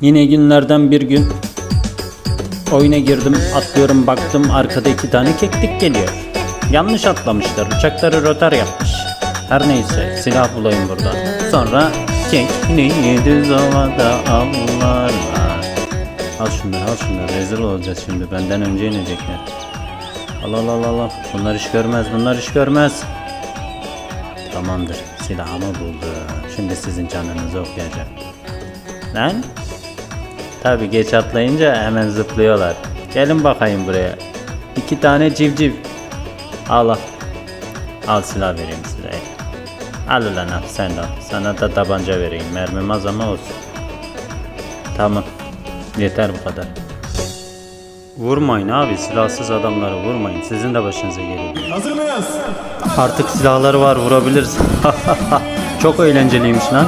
Yine günlerden bir gün oyuna girdim, atlıyorum baktım arkada iki tane keklik geliyor. Yanlış atlamışlar, uçakları rotar yapmış. Her neyse silah bulayım burada. Sonra kekliği düz ovada avlarlar. Al şunları al şunları rezil olacağız şimdi benden önce inecekler. Al al al al. Bunlar iş görmez bunlar iş görmez. Tamamdır silahımı buldum. Şimdi sizin canınızı okuyacağım. Lan? Tabi geç atlayınca hemen zıplıyorlar. Gelin bakayım buraya. İki tane civciv. Al al. Al silah vereyim size. Al ulan al sen de al. Sana da tabanca vereyim. Mermim az ama olsun. Tamam. Yeter bu kadar. Vurmayın abi silahsız adamları vurmayın. Sizin de başınıza gelir. Hazır mıyız? Artık silahları var vurabiliriz. Çok eğlenceliymiş lan.